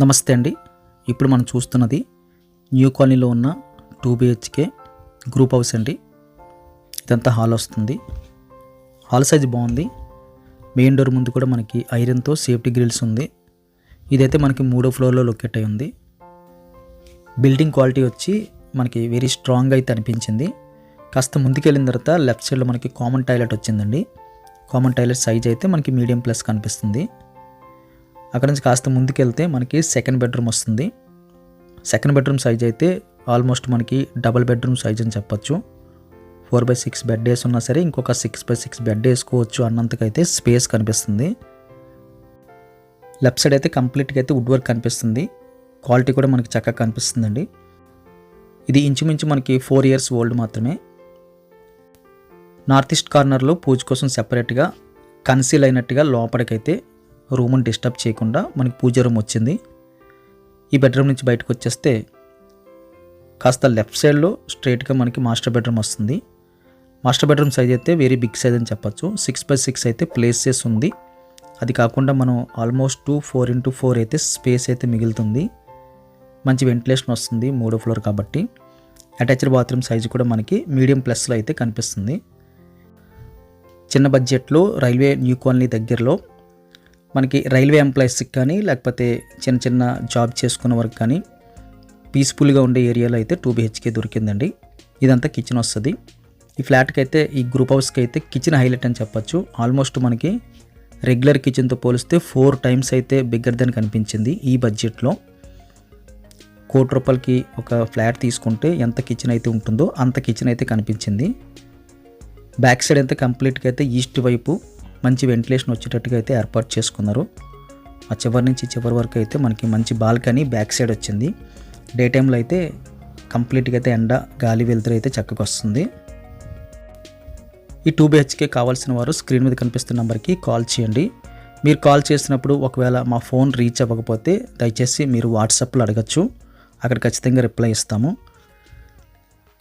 నమస్తే అండి. ఇప్పుడు మనం చూస్తున్నది న్యూ కాలనీలో ఉన్న టూ బిహెచ్కే గ్రూప్ హౌస్ అండి. ఇదంతా హాల్ వస్తుంది. హాల్ సైజ్ బాగుంది. మెయిన్ డోర్ ముందు కూడా మనకి ఐరన్తో సేఫ్టీ గ్రిల్స్ ఉంది. ఇదైతే మనకి మూడో ఫ్లోర్లో లొకేట్ అయి ఉంది. బిల్డింగ్ క్వాలిటీ వచ్చి మనకి వెరీ స్ట్రాంగ్ అయితే అనిపించింది. కాస్త ముందుకెళ్ళిన తర్వాత లెఫ్ట్ సైడ్లో మనకి కామన్ టాయిలెట్ వచ్చిందండి. కామన్ టాయిలెట్ సైజ్ అయితే మనకి మీడియం ప్లస్ కనిపిస్తుంది. అక్కడ నుంచి కాస్త ముందుకెళ్తే మనకి సెకండ్ బెడ్రూమ్ వస్తుంది. సెకండ్ బెడ్రూమ్ సైజ్ అయితే ఆల్మోస్ట్ మనకి డబల్ బెడ్రూమ్ సైజ్ అని చెప్పొచ్చు. ఫోర్ బై సిక్స్ బెడ్ వేసి ఉన్నా సరే ఇంకొక సిక్స్ బై సిక్స్ బెడ్ వేసుకోవచ్చు అన్నంతకైతే స్పేస్ కనిపిస్తుంది. లెఫ్ట్ సైడ్ అయితే కంప్లీట్గా అయితే వుడ్ వర్క్ కనిపిస్తుంది. క్వాలిటీ కూడా మనకి చక్కగా కనిపిస్తుందండి. ఇది ఇంచుమించు మనకి ఫోర్ ఇయర్స్ ఓల్డ్ మాత్రమే. నార్త్ ఈస్ట్ కార్నర్లో పూజ కోసం సెపరేట్గా కన్సీల్ అయినట్టుగా లోపలికైతే రూమ్ని డిస్టర్బ్ చేయకుండా మనకి పూజ రూమ్ వచ్చింది. ఈ బెడ్రూమ్ నుంచి బయటకు వచ్చేస్తే కాస్త లెఫ్ట్ సైడ్లో స్ట్రైట్గా మనకి మాస్టర్ బెడ్రూమ్ వస్తుంది. మాస్టర్ బెడ్రూమ్ సైజ్ అయితే వెరీ బిగ్ సైజ్ అని చెప్పచ్చు. సిక్స్ బై సిక్స్ అయితే ప్లేసెస్ ఉంది. అది కాకుండా మనం almost two four into four అయితే స్పేస్ అయితే మిగులుతుంది. మంచి వెంటిలేషన్ వస్తుంది మూడో ఫ్లోర్ కాబట్టి. అటాచ్డ్ బాత్రూమ్ సైజు కూడా మనకి మీడియం ప్లస్లో అయితే కనిపిస్తుంది. చిన్న బడ్జెట్లో రైల్వే న్యూ కాలనీ దగ్గరలో మనకి రైల్వే ఎంప్లాయీస్కి కానీ లేకపోతే చిన్న చిన్న జాబ్ చేసుకున్న వరకు కానీ పీస్ఫుల్గా ఉండే ఏరియాలో అయితే టూ బిహెచ్కే దొరికిందండి. ఇదంతా కిచెన్ వస్తుంది. ఈ ఫ్లాట్కి అయితే ఈ గ్రూప్ హౌస్కి అయితే కిచెన్ హైలైట్ అని చెప్పొచ్చు. ఆల్మోస్ట్ మనకి రెగ్యులర్ కిచెన్తో పోలిస్తే ఫోర్ టైమ్స్ అయితే బిగ్గర్ దెన్ కనిపించింది ఈ బడ్జెట్లో. కోటి రూపాయలకి ఒక ఫ్లాట్ తీసుకుంటే ఎంత కిచెన్ అయితే ఉంటుందో అంత కిచెన్ అయితే కనిపించింది. బ్యాక్ సైడ్ అయితే కంప్లీట్గా అయితే ఈస్ట్ వైపు మంచి వెంటిలేషన్ వచ్చేటట్టుగా అయితే ఏర్పాటు చేసుకున్నారు. ఆ చివరి నుంచి చివరి వరకు అయితే మనకి మంచి బాల్కనీ బ్యాక్ సైడ్ వచ్చింది. డే టైంలో అయితే కంప్లీట్గా అయితే ఎండ గాలి వెలుతురు అయితే చక్కగా వస్తుంది. ఈ టూ బిహెచ్కే కావాల్సిన వారు స్క్రీన్ మీద కనిపిస్తున్న నెంబర్కి కాల్ చేయండి. మీరు కాల్ చేసినప్పుడు ఒకవేళ మా ఫోన్ రీచ్ అవ్వకపోతే దయచేసి మీరు వాట్సాప్లో అడగచ్చు. అక్కడ ఖచ్చితంగా రిప్లై ఇస్తాము.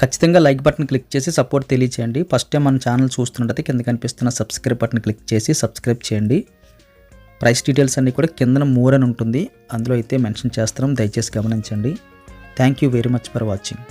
ఖచ్చితంగా లైక్ బటన్ క్లిక్ చేసి సపోర్ట్ తెలియచేయండి. ఫస్ట్ టైం మన ఛానల్ చూస్తున్నట్టయితే కింద కనిపిస్తున్న సబ్స్క్రైబ్ బటన్ క్లిక్ చేసి సబ్స్క్రైబ్ చేయండి. ప్రైస్ డీటెయిల్స్ అన్నీ కూడా కిందన మోర్ అని ఉంటుంది. అందులో అయితే మెన్షన్ చేస్తాం దయచేసి గమనించండి. Thank you very much for watching